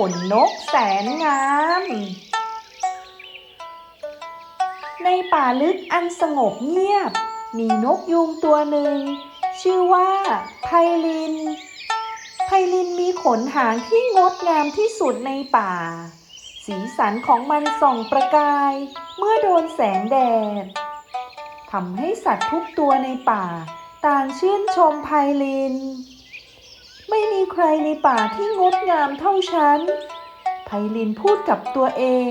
ขนนกแสนงาม ในป่าลึกอันสงบเงียบ มีนกยูงตัวหนึ่ง ชื่อว่าไพลิน ไพลินมีขนหางที่งดงามที่สุดในป่า สีสันของมันส่องประกาย เมื่อโดนแสงแดดทำให้สัตว์ทุกตัวในป่า ต่างชื่นชมไพลิน ไม่มีใครในป่าที่งดงามเท่าฉัน ไพลินพูดกับตัวเอง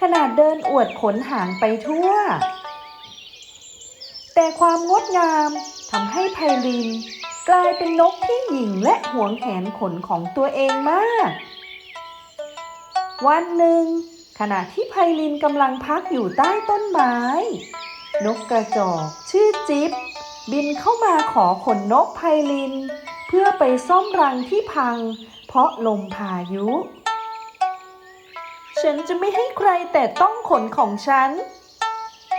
ขนาดเดินอวดขนหางไปทั่ว แต่ความงดงามทำให้ไพลิน กลายเป็นนกที่หยิ่งและหวงแหนขนของตัวเองมาก วันหนึ่ง ขณะที่ไพลินกำลังพักอยู่ใต้ต้นไม้ นกกระจอกชื่อจิ๊บบินเข้ามาขอขนนกไพลิน เพื่อไปซ่อมรังที่พัง เพราะลมพายุ ฉันจะไม่ให้ใครแต่ต้องขนของฉัน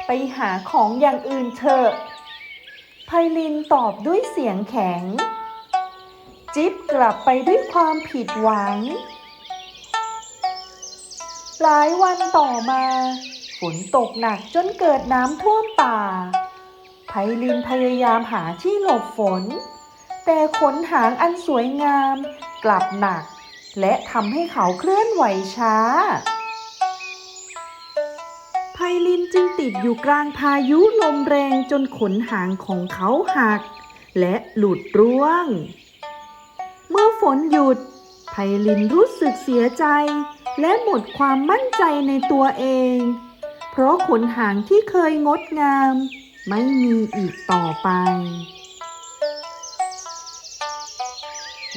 ไปหาของอย่างอื่นเถอะไพลินตอบด้วยเสียงแข็ง จิ๊บกลับไปด้วยความผิดหวัง หลายวันต่อมา ฝนตกหนักจนเกิดน้ำท่วมป่าไพลินพยายามหาที่หลบฝน แต่ขนหางอันสวยงามกลับหนัก และทำให้เขาเคลื่อนไหวช้า ไพลินจึงติดอยู่กลางพายุลมแรงจนขนหางของเขาหัก และหลุดร่วง เมื่อฝนหยุด ไพลินรู้สึกเสียใจ และหมดความมั่นใจในตัวเอง เพราะขนหางที่เคยงดงาม ไม่มีอีกต่อไป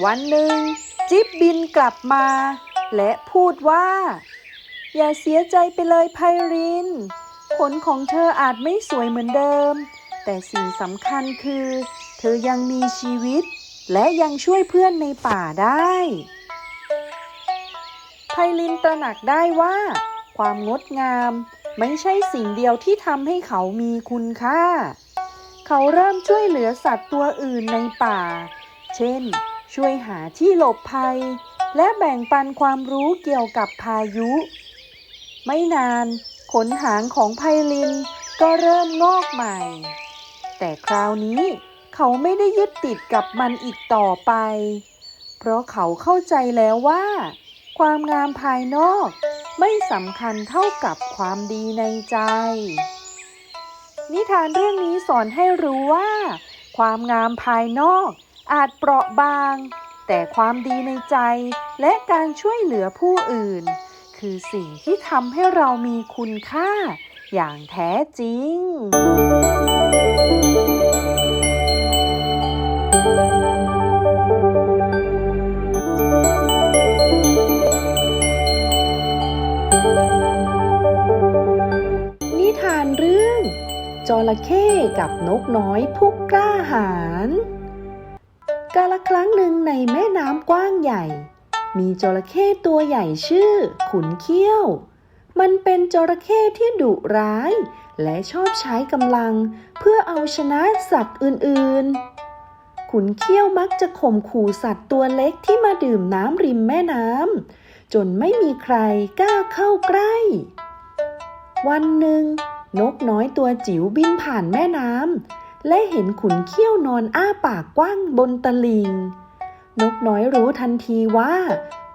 วันหนึ่ง จิ๊บบินกลับมา และพูดว่า อย่าเสียใจไปเลยไพรินขนของเธออาจไม่สวยเหมือนเดิม แต่สิ่งสำคัญคือ เธอยังมีชีวิต และยังช่วยเพื่อนในป่าได้ไพลินตระหนักได้ว่า ความงดงาม ไม่ใช่สิ่งเดียวที่ทำให้เขามีคุณค่า เขาเริ่มช่วยเหลือสัตว์ตัวอื่นในป่า เช่น ช่วยหาที่หลบภัย และแบ่งปันความรู้เกี่ยวกับพายุ ไม่นานขนหางของไพลินก็เริ่มงอกใหม่ แต่คราวนี้เขาไม่ได้ยึดติดกับมันอีกต่อไป เพราะเขาเข้าใจแล้วว่า ความงามภายนอกไม่สำคัญเท่ากับความดีในใจ นิทานเรื่องนี้สอนให้รู้ว่า ความงามภายนอก อาจเปราะบาง แต่ความดีในใจและการช่วยเหลือผู้อื่น คือสิ่งที่ทำให้เรามีคุณค่า อย่างแท้จริง นิทานเรื่องจระเข้กับนกน้อยผู้กล้าหาญ กาละครั้งหนึ่งในแม่น้ำกว้างใหญ่ มีจระเข้ตัวใหญ่ชื่อ ขุนเขี้ยว มันเป็นจระเข้ที่ดุร้าย และชอบใช้กำลัง เพื่อเอาชนะสัตว์อื่นๆ ขุนเขี้ยวมักจะข่มขู่สัตว์ตัวเล็กที่มาดื่มน้ำริมแม่น้ำจนไม่มีใครกล้าเข้าใกล้ วันหนึ่ง นกน้อยตัวจิ๋วบินผ่านแม่น้ำ และเห็นขุนเขี้ยวนอนอ้าปากกว้างบนตะลิง นกน้อยรู้ทันทีว่า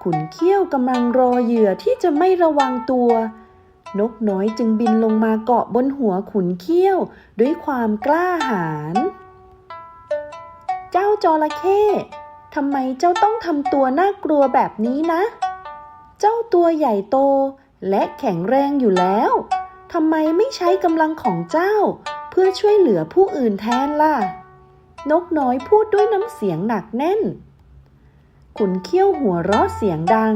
ขุนเขี้ยวกำลังรอเหยื่อที่จะไม่ระวังตัว นกน้อยจึงบินลงมาเกาะบนหัวขุนเขี้ยวด้วยความกล้าหาญ เจ้าจระเข้ทำไมเจ้าต้องทำตัวน่ากลัวแบบนี้นะ เจ้าตัวใหญ่โตและแข็งแรงอยู่แล้ว ทำไมไม่ใช้กำลังของเจ้า พื่อช่วยเหลือผู้อื่นแทนล่ะ นกน้อยพูดด้วยน้ำเสียงหนักแน่น ขุนเขี้ยวหัวเราะเสียงดัง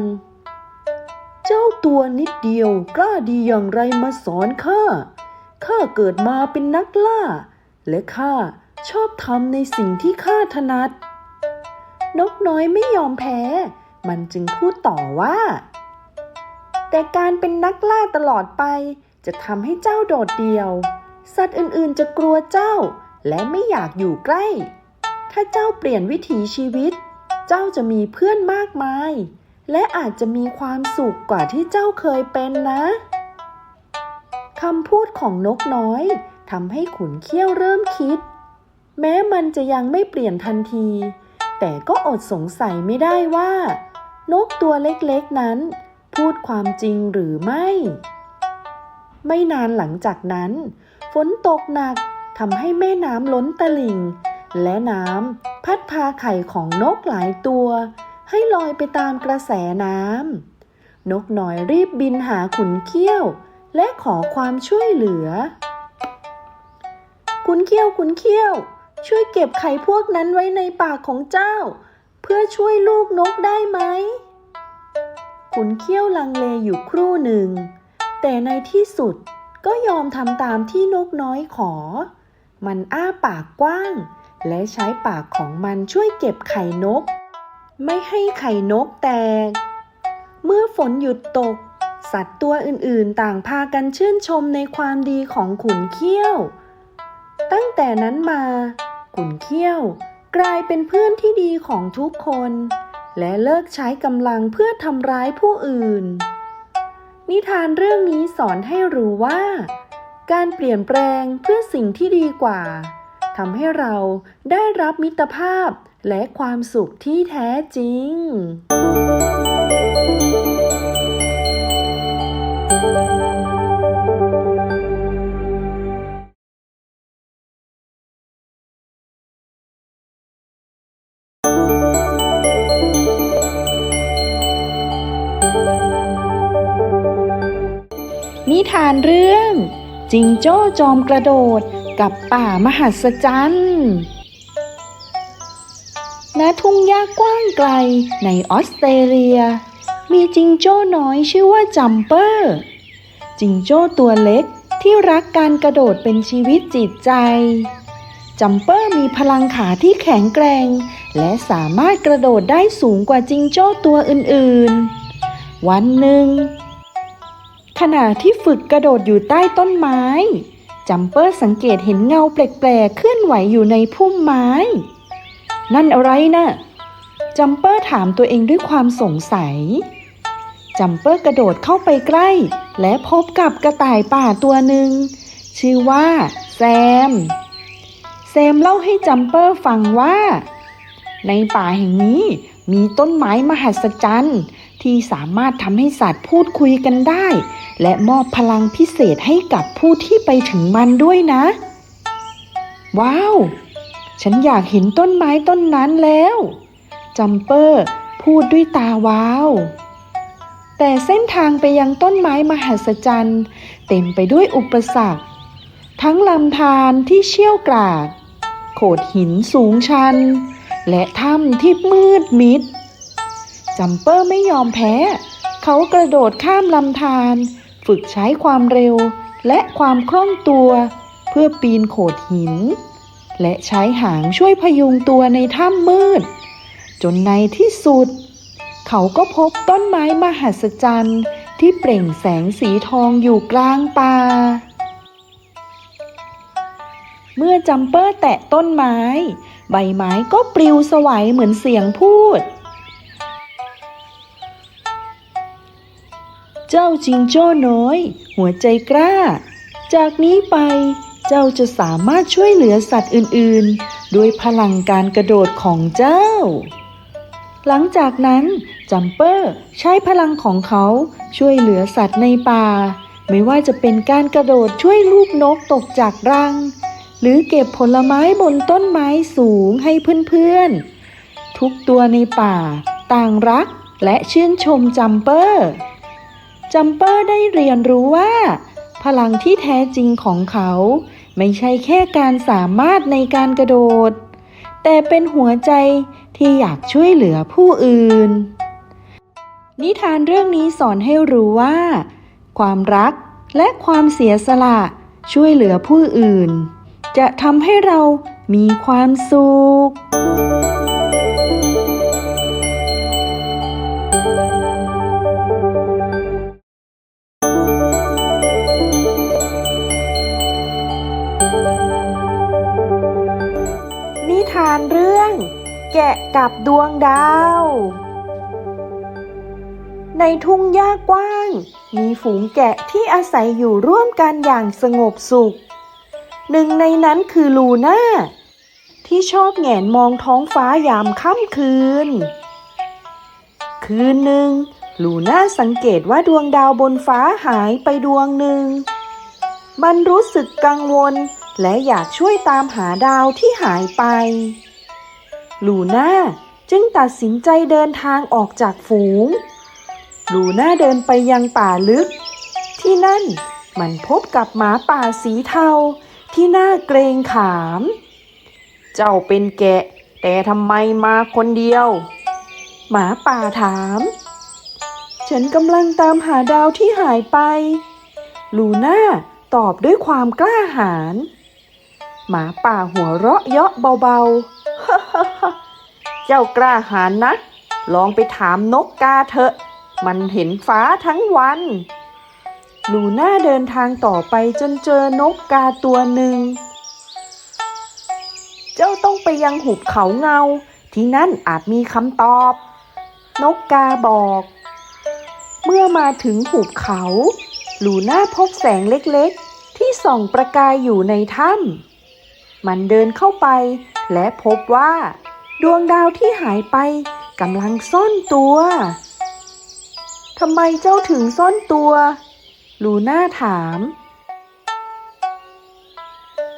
เจ้าตัวนิดเดียวกล้าดีอย่างไรมาสอนข้า ข้าเกิดมาเป็นนักล่า และข้าชอบทำในสิ่งที่ข้าถนัด นกน้อยไม่ยอมแพ้ มันจึงพูดต่อว่า แต่การเป็นนักล่าตลอดไปจะทำให้เจ้าโดดเดี่ยว สัตว์อื่นๆ จะกลัวเจ้า และไม่อยากอยู่ใกล้ ถ้าเจ้าเปลี่ยนวิถีชีวิต เจ้าจะมีเพื่อนมากมาย และอาจจะมีความสุขกว่าที่เจ้าเคยเป็นนะคำพูดของนกน้อยทำให้ขุนเขี้ยวเริ่มคิด แม้มันจะยังไม่เปลี่ยนทันที แต่ก็อดสงสัยไม่ได้ว่า นกตัวเล็กๆนั้น พูดความจริงหรือไม่ ไม่นานหลังจากนั้น ฝนตกหนักทำให้แม่น้ำล้นตลิ่ง และน้ำพัดพาไข่ของนกหลายตัว ให้ลอยไปตามกระแสน้ำนกน้อยรีบบินหาขุนเขี้ยว และขอความช่วยเหลือ ขุนเขี้ยวขุนเขี้ยว ช่วยเก็บไข่พวกนั้นไว้ในปากของเจ้า เพื่อช่วยลูกนกได้ไหมขุนเขี้ยวลังเลอยู่ครู่หนึ่ง แต่ในที่สุด ก็ยอมทำตามที่นกน้อยขอ มันอ้าปากกว้าง และใช้ปากของมันช่วยเก็บไข่นก ไม่ให้ไข่นกแตก เมื่อฝนหยุดตก สัตว์ตัวอื่นๆต่างพากันชื่นชมในความดีของขุนเขี้ยว ตั้งแต่นั้นมา ขุนเขี้ยวกลายเป็นเพื่อนที่ดีของทุกคน และเลิกใช้กำลังเพื่อทำร้ายผู้อื่น นิทานเรื่องนี้สอนให้รู้ว่า การเปลี่ยนแปลงเพื่อสิ่งที่ดีกว่าทำให้เราได้รับมิตรภาพและความสุขที่แท้จริง นิทานเรื่อง จิงโจ้จอมกระโดดกับป่ามหัศจรรย์ณทุ่งหญ้ากว้างไกลในออสเตรเลีย มีจิงโจ้น้อยชื่อว่าจัมเปอร์ จิงโจ้ตัวเล็กที่รักการกระโดดเป็นชีวิตจิตใจจัมเปอร์มีพลังขาที่แข็งแกร่ง และสามารถกระโดดได้สูงกว่าจิงโจ้ตัวอื่นๆ วันหนึ่ง ขณะที่ฝึกกระโดดอยู่ใต้ต้นไม้ จัมเปอร์สังเกตเห็นเงาแปลกๆเคลื่อนไหวอยู่ในพุ่มไม้ นั่นอะไรนะ่ะจัมเปอร์ถามตัวเองด้วยความสงสัย จัมเปอร์กระโดดเข้าไปใกล้ และพบกับกระต่ายป่าตัวหนึ่ง ชื่อว่าแซม แซมเล่าให้จัมเปอร์ฟังว่า ในป่าแห่งนี้มีต้นไม้มหัศจรรย์ ที่สามารถทำให้สัตว์พูดคุยกันได้ และมอบพลังพิเศษให้กับผู้ที่ไปถึงมันด้วยนะ ว้าว ฉันอยากเห็นต้นไม้ต้นนั้นแล้วจัมเปอร์พูดด้วยตาว้าว แต่เส้นทางไปยังต้นไม้มหัศจรรย์ เต็มไปด้วยอุปสรรค ทั้งลำธารที่เชี่ยวกราก โขดหินสูงชัน และถ้ำที่มืดมิด จัมเปอร์ไม่ยอมแพ้ เขากระโดดข้ามลำธารฝึกใช้ความเร็วและความคล่องตัว เพื่อปีนโขดหิน และใช้หางช่วยพยุงตัวในถ้ำมืด จนในที่สุด เขาก็พบต้นไม้มหัศจรรย์ที่เปล่งแสงสีทองอยู่กลางป่า เมื่อจัมเปอร์แตะต้นไม้ ใบไม้ก็ปลิวสวัยเหมือนเสียงพูด เจ้าจิงโจ้น้อย หัวใจกล้า จากนี้ไปเจ้าจะสามารถช่วยเหลือสัตว์อื่นๆ ด้วยพลังการกระโดดของเจ้า หลังจากนั้นจัมเปอร์ใช้พลังของเขาช่วยเหลือสัตว์ในป่า ไม่ว่าจะเป็นการกระโดดช่วยลูกนกตกจากรัง หรือเก็บผลไม้บนต้นไม้สูงให้เพื่อนๆ ทุกตัวในป่า ต่างรักและชื่นชมจัมเปอร์ จัมเปอร์ได้เรียนรู้ว่า พลังที่แท้จริงของเขา ไม่ใช่แค่การสามารถในการกระโดด แต่เป็นหัวใจที่อยากช่วยเหลือผู้อื่น นิทานเรื่องนี้สอนให้รู้ว่า ความรักและความเสียสละช่วยเหลือผู้อื่น จะทำให้เรามีความสุข แกะกับดวงดาว ในทุ่งหญ้ากว้าง มีฝูงแกะที่อาศัยอยู่ร่วมกันอย่างสงบสุข หนึ่งในนั้นคือลูน่า ที่ชอบแหงนมองท้องฟ้ายามค่ำคืน คืนหนึ่งลูน่าสังเกตว่าดวงดาวบนฟ้าหายไปดวงหนึ่ง มันรู้สึกกังวลและอยากช่วยตามหาดาวที่หายไป ลูน่าจึงตัดสินใจเดินทางออกจากฝูง ลูน่าเดินไปยังป่าลึก ที่นั่นมันพบกับหมาป่าสีเทาที่น่าเกรงขาม เจ้าเป็นแกะ แต่ทำไมมาคนเดียว หมาป่าถาม ฉันกำลังตามหาดาวที่หายไป ลูน่าตอบด้วยความกล้าหาญหมาป่าหัวเราะเยาะเบาๆ เจ้ากล้าหาญนะลองไปถามนกกาเถอะ มันเห็นฟ้าทั้งวัน ลูน่าเดินทางต่อไปจนเจอนกกาตัวหนึ่ง เจ้าต้องไปยังหุบเขาเงา ที่นั่นอาจมีคำตอบ นกกาบอก เมื่อมาถึงหุบเขา ลูน่าพบแสงเล็กๆ ที่ส่องประกายอยู่ในถ้ำมันเดินเข้าไป และพบว่า ดวงดาวที่หายไปกำลังซ่อนตัวทำไมเจ้าถึงซ่อนตัว ลูน่าถาม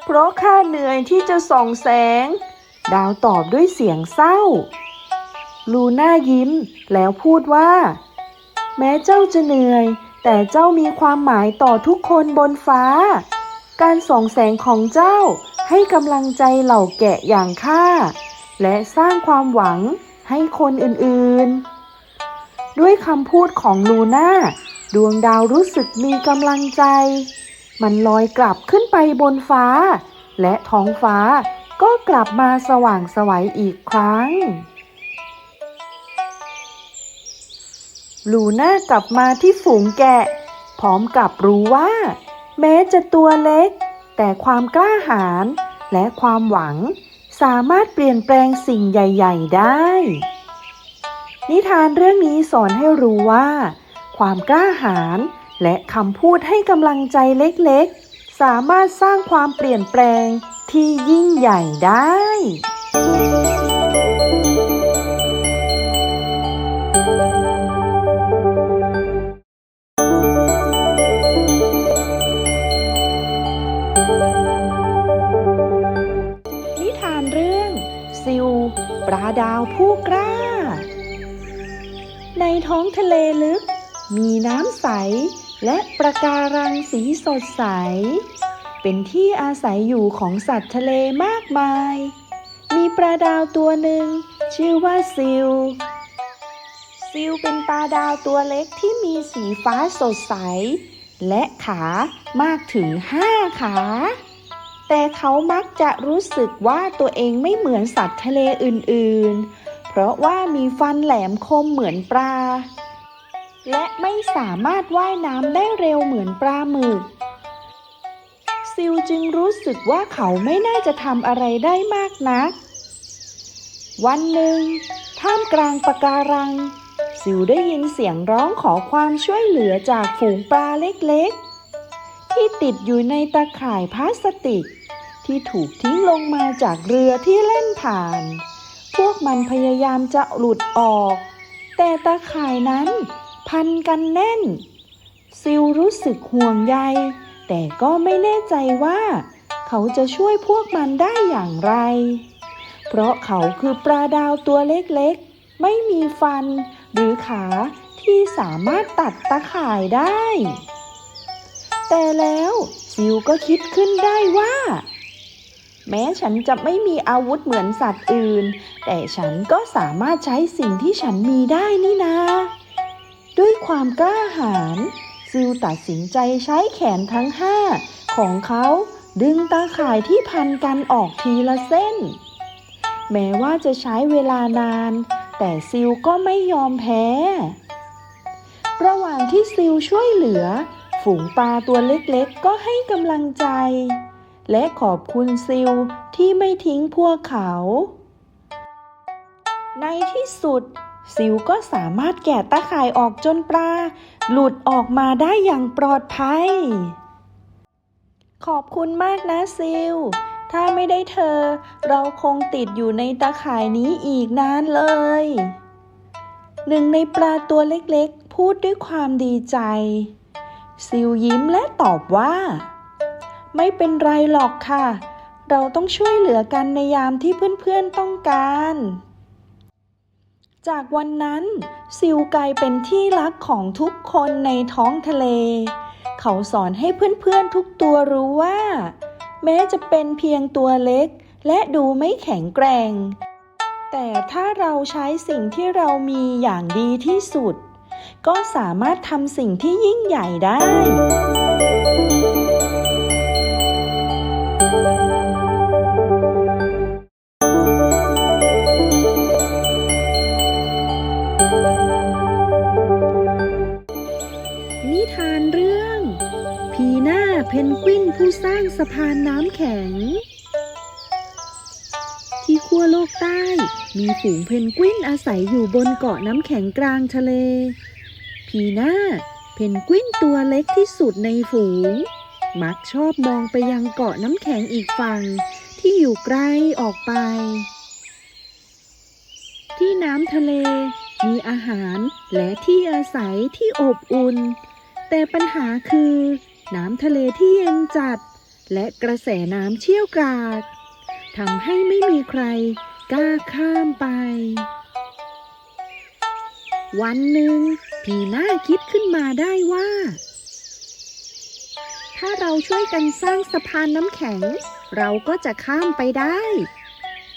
เพราะข้าเหนื่อยที่จะส่องแสง ดาวตอบด้วยเสียงเศร้า ลูน่ายิ้มแล้วพูดว่า แม้เจ้าจะเหนื่อย แต่เจ้ามีความหมายต่อทุกคนบนฟ้า การส่องแสงของเจ้า ให้กำลังใจเหล่าแกะอย่างข้าและสร้างความหวังให้คนอื่นๆ ด้วยคำพูดของลูน่าดวงดาวรู้สึกมีกำลังใจ มันลอยกลับขึ้นไปบนฟ้า และท้องฟ้าก็กลับมาสว่างไสวัยอีกครั้ง ลูน่ากลับมาที่ฝูงแกะ พร้อมกับรู้ว่า แม้จะตัวเล็ก แต่ความกล้าหาญและความหวังสามารถเปลี่ยนแปลงสิ่งใหญ่ ๆ ได้ นิทานเรื่องนี้สอนให้รู้ว่า ความกล้าหาญและคำพูดให้กำลังใจเล็กๆ สามารถสร้างความเปลี่ยนแปลงที่ยิ่งใหญ่ได้ ดาวผู้กล้า ในท้องทะเลลึก มีน้ำใสและประการังสีสดใส เป็นที่อาศัยอยู่ของสัตว์ทะเลมากมาย มีปลาดาวตัวหนึ่ง ชื่อว่าซิล ซิลเป็นปลาดาวตัวเล็กที่มีสีฟ้าสดใส และขามากถึงห้าขา แต่เขามักจะรู้สึกว่าตัวเองไม่เหมือนสัตว์ทะเลอื่นๆ เพราะว่ามีฟันแหลมคมเหมือนปลา และไม่สามารถว่ายน้ำได้เร็วเหมือนปลาหมึก ซิลจึงรู้สึกว่าเขาไม่น่าจะทำอะไรได้มากนัก วันหนึ่ง ท่ามกลางปะการัง ซิลได้ยินเสียงร้องขอความช่วยเหลือจากฝูงปลาเล็กๆที่ติดอยู่ในตะข่ายพลาสติก ที่ถูกทิ้งลงมาจากเรือที่เล่นผ่าน พวกมันพยายามจะหลุดออก แต่ตะข่ายนั้นพันกันแน่น ซิลรู้สึกห่วงใย แต่ก็ไม่แน่ใจว่า เขาจะช่วยพวกมันได้อย่างไร เพราะเขาคือปลาดาวตัวเล็กๆ ไม่มีฟันหรือขาที่สามารถตัดตะข่ายได้ แต่แล้วซิลก็คิดขึ้นได้ว่า แม้ฉันจะไม่มีอาวุธเหมือนสัตว์อื่น แต่ฉันก็สามารถใช้สิ่งที่ฉันมีได้นี่นาด้วยความกล้าหาญซิลตัดสินใจใช้แขนทั้งห้าของเขาดึงตาข่ายที่พันกันออกทีละเส้น แม้ว่าจะใช้เวลานาน แต่ซิลก็ไม่ยอมแพ้ ระหว่างที่ซิลช่วยเหลือ ฝูงปลาตัวเล็กๆ ก็ให้กำลังใจ และขอบคุณซิลที่ไม่ทิ้งพวกเขา ในที่สุด ซิลก็สามารถแกะตาข่ายออกจนปลาหลุดออกมาได้อย่างปลอดภัย ขอบคุณมากนะซิล ถ้าไม่ได้เธอ เราคงติดอยู่ในตาข่ายนี้อีกนานเลย หนึ่งในปลาตัวเล็กๆ พูดด้วยความดีใจ ซิลยิ้มและตอบว่า ไม่เป็นไรหรอกค่ะ เราต้องช่วยเหลือกันในยามที่เพื่อนๆต้องการ จากวันนั้นซิลกลายเป็นที่รักของทุกคนในท้องทะเล เขาสอนให้เพื่อนๆทุกตัวรู้ว่า แม้จะเป็นเพียงตัวเล็ก และดูไม่แข็งแกร่ง แต่ถ้าเราใช้สิ่งที่เรามีอย่างดีที่สุด ก็สามารถทำสิ่งที่ยิ่งใหญ่ได้ เพนกวินผู้สร้างสะพานน้ำแข็ง ที่ขั้วโลกใต้ มีฝูงเพนกวินอาศัยอยู่บนเกาะน้ำแข็งกลางทะเล พีหน้าเพนกวินตัวเล็กที่สุดในฝูง มักชอบมองไปยังเกาะน้ำแข็งอีกฝั่ง ที่อยู่ไกลออกไป ที่น้ำทะเล มีอาหารและที่อาศัยที่อบอุ่น แต่ปัญหาคือ น้ำทะเลที่เย็นจัด และกระแสน้ำเชี่ยวกรากทำให้ไม่มีใครกล้าข้ามไป วันหนึ่งพีน่าคิดขึ้นมาได้ว่า ถ้าเราช่วยกันสร้างสะพานน้ำแข็ง เราก็จะข้ามไปได้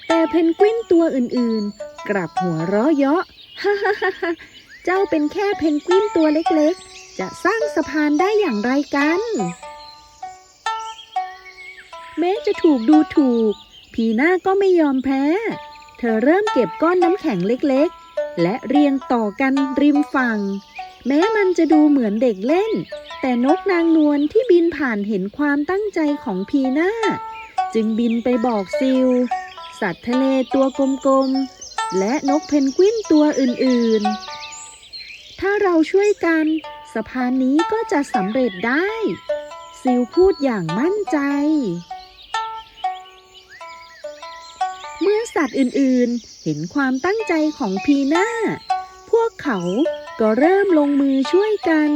แต่เพนกวินตัวอื่นๆ กลับหัวเราะเยาะฮ่าฮ่าฮ่าเจ้าเป็นแค่เพนกวินตัวเล็กๆ จะสร้างสะพานได้อย่างไรกัน แม้จะถูกดูถูก พีน่าก็ไม่ยอมแพ้ เธอเริ่มเก็บก้อนน้ำแข็งเล็กๆ และเรียงต่อกันริมฝั่ง แม้มันจะดูเหมือนเด็กเล่น แต่นกนางนวลที่บินผ่านเห็นความตั้งใจของพีน่า จึงบินไปบอกซิล สัตว์ทะเลตัวกลมๆ และนกเพนกวินตัวอื่นๆ ถ้าเราช่วยกัน สะพานนี้ก็จะสำเร็จได้ ซิลพูดอย่างมั่นใจ เมื่อสัตว์อื่นๆ เห็นความตั้งใจของพีน่า พวกเขาก็เริ่มลงมือช่วยกัน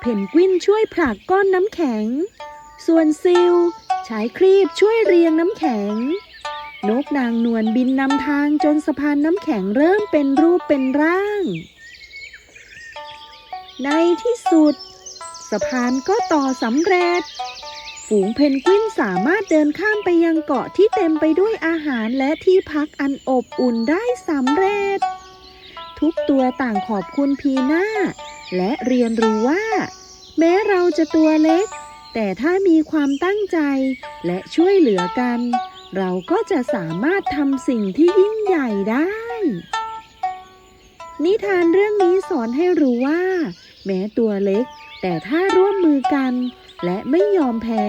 เพนกวินช่วยผลักก้อนน้ำแข็ง ส่วนซิลใช้ครีบช่วยเรียงน้ำแข็ง นกนางนวลบินนำทางจนสะพานน้ำแข็งเริ่มเป็นรูปเป็นร่าง ในที่สุด สะพานก็ต่อสำเร็จ ฝูงเพนกวินสามารถเดินข้ามไปยังเกาะที่เต็มไปด้วยอาหารและที่พักอันอบอุ่นได้สำเร็จ ทุกตัวต่างขอบคุณพีน่าและเรียนรู้ว่า แม้เราจะตัวเล็ก แต่ถ้ามีความตั้งใจและช่วยเหลือกัน เราก็จะสามารถทำสิ่งที่ยิ่งใหญ่ได้ นิทานเรื่องนี้สอนให้รู้ว่า แม้ตัวเล็ก แต่ถ้าร่วมมือกัน และไม่ยอมแพ้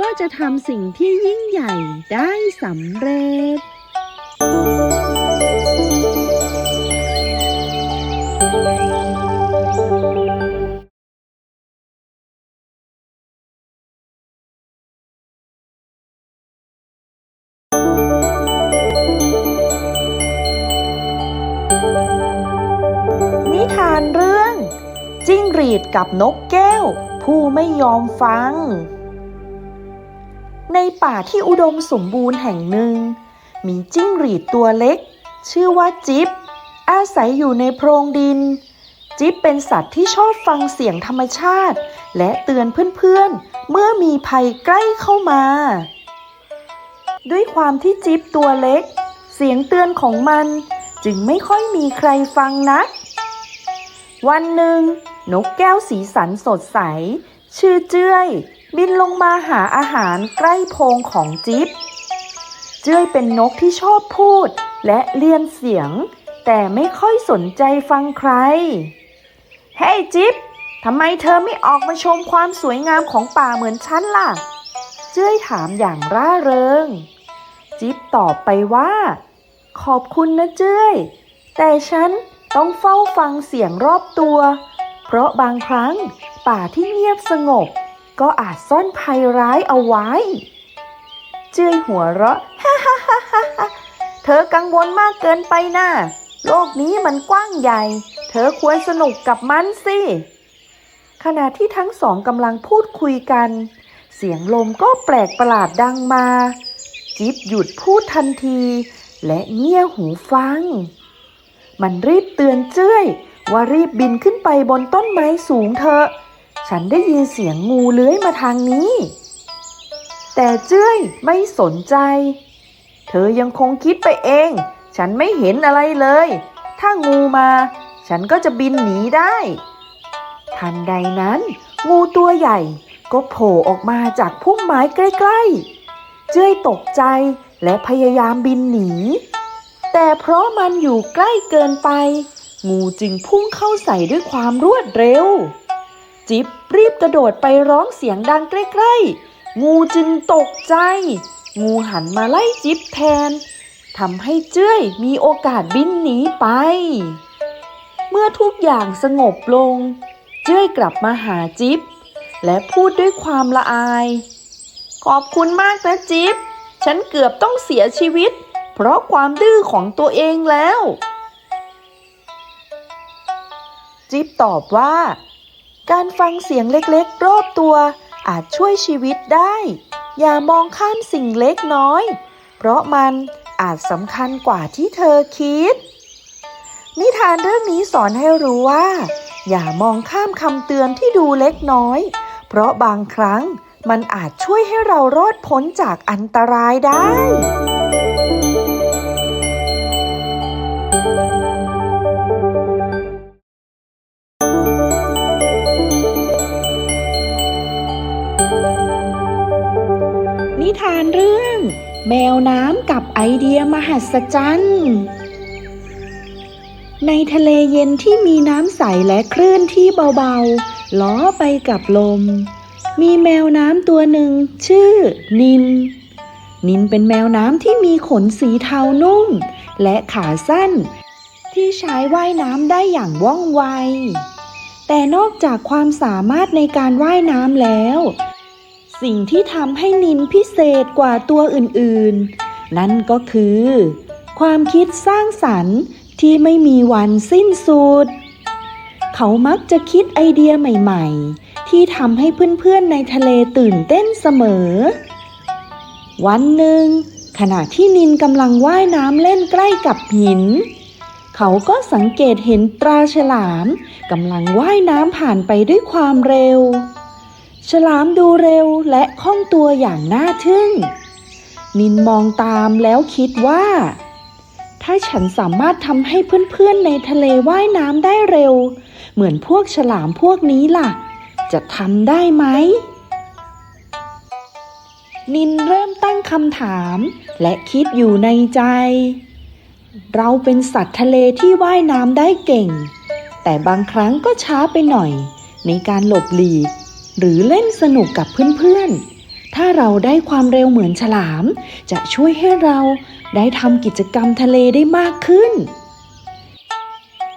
ก็จะทำสิ่งที่ยิ่งใหญ่ได้สำเร็จ จิ้งหรีดกับนกแก้ว ผู้ไม่ยอมฟัง ในป่าที่อุดมสมบูรณ์แห่งหนึ่ง มีจิ้งหรีดตัวเล็ก ชื่อว่าจิ๊บอาศัยอยู่ในโพรงดิน จิ๊บเป็นสัตว์ที่ชอบฟังเสียงธรรมชาติ และเตือนเพื่อนๆ เมื่อมีภัยใกล้เข้ามา ด้วยความที่จิ๊บตัวเล็ก เสียงเตือนของมันจึงไม่ค่อยมีใครฟังนัก วันหนึ่ง นกแก้วสีสันสดใส ชื่อเจ้ย บินลงมาหาอาหารใกล้โพรงของจิ๊บเจ้ยเป็นนกที่ชอบพูดและเลียนเสียง แต่ไม่ค่อยสนใจฟังใคร เฮ้ยจิ๊บทำไมเธอไม่ออกมาชมความสวยงามของป่าเหมือนฉันล่ะ เจ้ยถามอย่างร่าเริง จิ๊บตอบไปว่า ขอบคุณนะเจ้ย แต่ฉัน ต้องเฝ้าฟังเสียงรอบตัว เพราะบางครั้งป่าที่เงียบสงบ ก็อาจซ่อนภัยร้ายเอาไว้ เจ้ยหัวเราะฮ่าฮ่าฮ่าฮ่าเธอกังวลมากเกินไปนะ่ะโลกนี้มันกว้างใหญ่ เธอควรสนุกกับมันสิ ขณะที่ทั้งสองกำลังพูดคุยกัน เสียงลมก็แปลกประหลาดดังมา จิ๊บหยุดพูดทันที และเงี่ยหูฟัง มันรีบเตือนเจ้ยว่ารีบบินขึ้นไปบนต้นไม้สูงเถอะ ฉันได้ยินเสียงงูเลื้อยมาทางนี้ แต่เจ้ยไม่สนใจ เธอยังคงคิดไปเอง ฉันไม่เห็นอะไรเลย ถ้างูมา ฉันก็จะบินหนีได้ ทันใดนั้น งูตัวใหญ่ ก็โผล่ออกมาจากพุ่มไม้ใกล้ๆ เจ้ยตกใจและพยายามบินหนี แต่เพราะมันอยู่ใกล้เกินไป งูจึงพุ่งเข้าใส่ด้วยความรวดเร็ว จิ๊บรีบกระโดดไปร้องเสียงดังใกล้ๆ งูจึงตกใจ งูหันมาไล่จิ๊บแทนทำให้เจ้ยมีโอกาสบินหนีไป เมื่อทุกอย่างสงบลง เจ้ยกลับมาหาจิ๊บและพูดด้วยความละอาย ขอบคุณมากนะจิ๊บ ฉันเกือบต้องเสียชีวิต เพราะความดื้อของตัวเองแล้ว จิ๊บตอบว่า การฟังเสียงเล็กๆ รอบตัวอาจช่วยชีวิตได้ อย่ามองข้ามสิ่งเล็กน้อย เพราะมันอาจสำคัญกว่าที่เธอคิด นิทานเรื่องนี้สอนให้รู้ว่า อย่ามองข้ามคำเตือนที่ดูเล็กน้อย เพราะบางครั้งมันอาจช่วยให้เรารอดพ้นจากอันตรายได้ แมวน้ำกับไอเดียมหัศจรรย์ ในทะเลเย็นที่มีน้ำใสและคลื่นที่เบาๆ ล้อไปกับลม มีแมวน้ำตัวหนึ่ง ชื่อ นิน นินเป็นแมวน้ำที่มีขนสีเทานุ่ม และขาสั้น ที่ใช้ว่ายน้ำได้อย่างว่องไว แต่นอกจากความสามารถในการว่ายน้ำแล้ว สิ่งที่ทำให้นินพิเศษกว่าตัวอื่นๆ นั่นก็คือ ความคิดสร้างสรรค์ที่ไม่มีวันสิ้นสุด เขามักจะคิดไอเดียใหม่ๆ ที่ทำให้เพื่อนๆในทะเลตื่นเต้นเสมอ วันหนึ่ง ขณะที่นินกำลังว่ายน้ำเล่นใกล้กับหิน เขาก็สังเกตเห็นปลาฉลามกำลังว่ายน้ำผ่านไปด้วยความเร็ว ฉลามดูเร็วและคล่องตัวอย่างน่าทึ่ง นินมองตามแล้วคิดว่า ถ้าฉันสามารถทำให้เพื่อนๆในทะเลว่ายน้ำได้เร็ว เหมือนพวกฉลามพวกนี้ล่ะ จะทำได้ไหม นินเริ่มตั้งคำถามและคิดอยู่ในใจ เราเป็นสัตว์ทะเลที่ว่ายน้ำได้เก่ง แต่บางครั้งก็ช้าไปหน่อย ในการหลบหลีก หรือเล่นสนุกกับเพื่อนๆ ถ้าเราได้ความเร็วเหมือนฉลาม จะช่วยให้เราได้ทำกิจกรรมทะเลได้มากขึ้น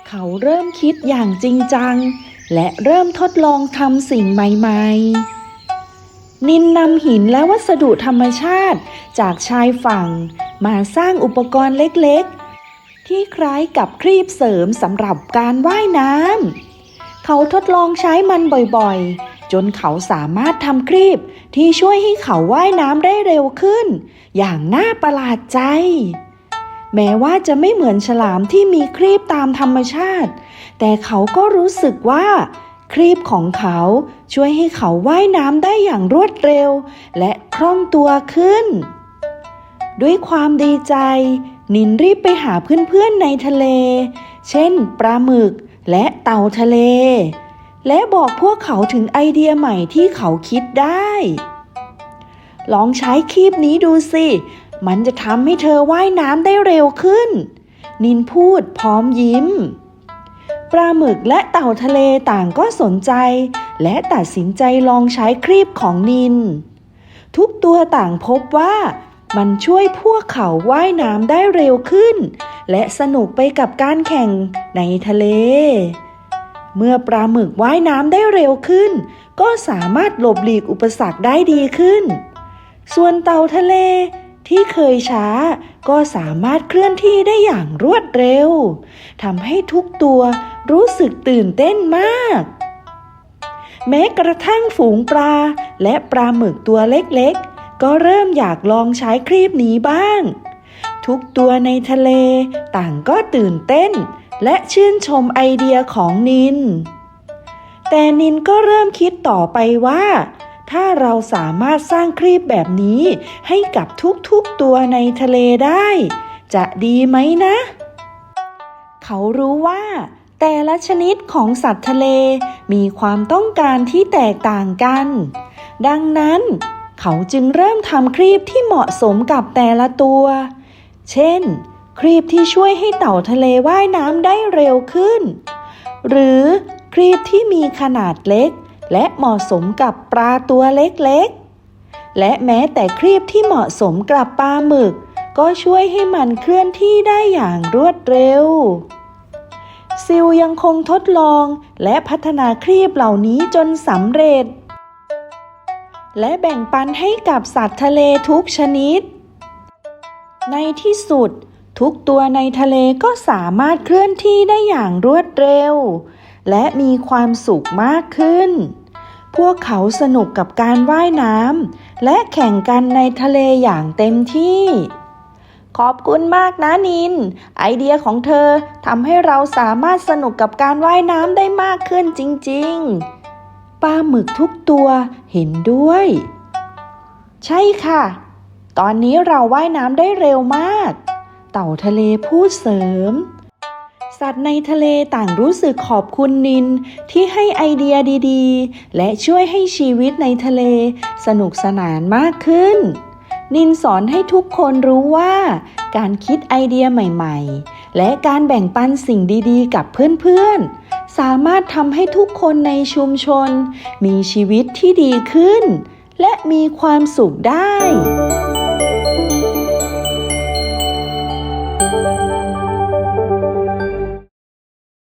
เขาเริ่มคิดอย่างจริงจัง และเริ่มทดลองทำสิ่งใหม่ๆนินนำหินและวัสดุธรรมชาติจากชายฝั่ง มาสร้างอุปกรณ์เล็กๆ ที่คล้ายกับครีบเสริมสำหรับการว่ายน้ำ เขาทดลองใช้มันบ่อยๆ จนเขาสามารถทำครีบที่ช่วยให้เขาว่ายน้ำได้เร็วขึ้น อย่างน่าประหลาดใจ แม้ว่าจะไม่เหมือนฉลามที่มีครีบตามธรรมชาติ แต่เขาก็รู้สึกว่าครีบของเขาช่วยให้เขาว่ายน้ำได้อย่างรวดเร็ว และคล่องตัวขึ้น ด้วยความดีใจ นินรีบไปหาเพื่อนๆในทะเล เช่นปลาหมึกและเต่าทะเล และบอกพวกเขาถึงไอเดียใหม่ที่เขาคิดได้ ลองใช้คีบนี้ดูสิ มันจะทำให้เธอว่ายน้ำได้เร็วขึ้น นินพูดพร้อมยิ้ม ปลาหมึกและเต่าทะเลต่างก็สนใจ และตัดสินใจลองใช้ครีบของนิน ทุกตัวต่างพบว่ามันช่วยพวกเขาว่ายน้ำได้เร็วขึ้น และสนุกไปกับการแข่งในทะเล เมื่อปลาหมึกว่ายน้ำได้เร็วขึ้น ก็สามารถหลบหลีกอุปสรรคได้ดีขึ้น ส่วนเต่าทะเลที่เคยช้าก็สามารถเคลื่อนที่ได้อย่างรวดเร็วทำให้ทุกตัวรู้สึกตื่นเต้นมาก แม้กระทั่งฝูงปลาและปลาหมึกตัวเล็กๆ ก็เริ่มอยากลองใช้ครีบนี้บ้าง ทุกตัวในทะเลต่างก็ตื่นเต้น และชื่นชมไอเดียของนิน แต่นินก็เริ่มคิดต่อไปว่า ถ้าเราสามารถสร้างครีบแบบนี้ให้กับทุกๆตัวในทะเลได้ จะดีไหมนะ เขารู้ว่า แต่ละชนิดของสัตว์ทะเลมีความต้องการที่แตกต่างกัน ดังนั้น เขาจึงเริ่มทำครีบที่เหมาะสมกับแต่ละตัว เช่น ครีบที่ช่วยให้เต่าทะเลว่ายน้ำได้เร็วขึ้น หรือครีบที่มีขนาดเล็ก และเหมาะสมกับปลาตัวเล็กๆ และแม้แต่ครีบที่เหมาะสมกับปลาหมึก ก็ช่วยให้มันเคลื่อนที่ได้อย่างรวดเร็ว ซิลยังคงทดลองและพัฒนาครีบเหล่านี้จนสำเร็จ และแบ่งปันให้กับสัตว์ทะเลทุกชนิด ในที่สุด ทุกตัวในทะเลก็สามารถเคลื่อนที่ได้อย่างรวดเร็ว และมีความสุขมากขึ้น พวกเขาสนุกกับการว่ายน้ำและแข่งกันในทะเลอย่างเต็มที่ ขอบคุณมากนะนิน ไอเดียของเธอทำให้เราสามารถสนุกกับการว่ายน้ำได้มากขึ้นจริง ๆ ปลาหมึกทุกตัวเห็นด้วย ใช่ค่ะ ตอนนี้เราว่ายน้ำได้เร็วมาก เต่าทะเลพูดเสริม สัตว์ในทะเลต่างรู้สึกขอบคุณนินที่ให้ไอเดียดีๆ และช่วยให้ชีวิตในทะเลสนุกสนานมากขึ้น นินสอนให้ทุกคนรู้ว่า การคิดไอเดียใหม่ๆ และการแบ่งปันสิ่งดีๆ กับเพื่อนๆสามารถทำให้ทุกคนในชุมชน มีชีวิตที่ดีขึ้น และมีความสุขได้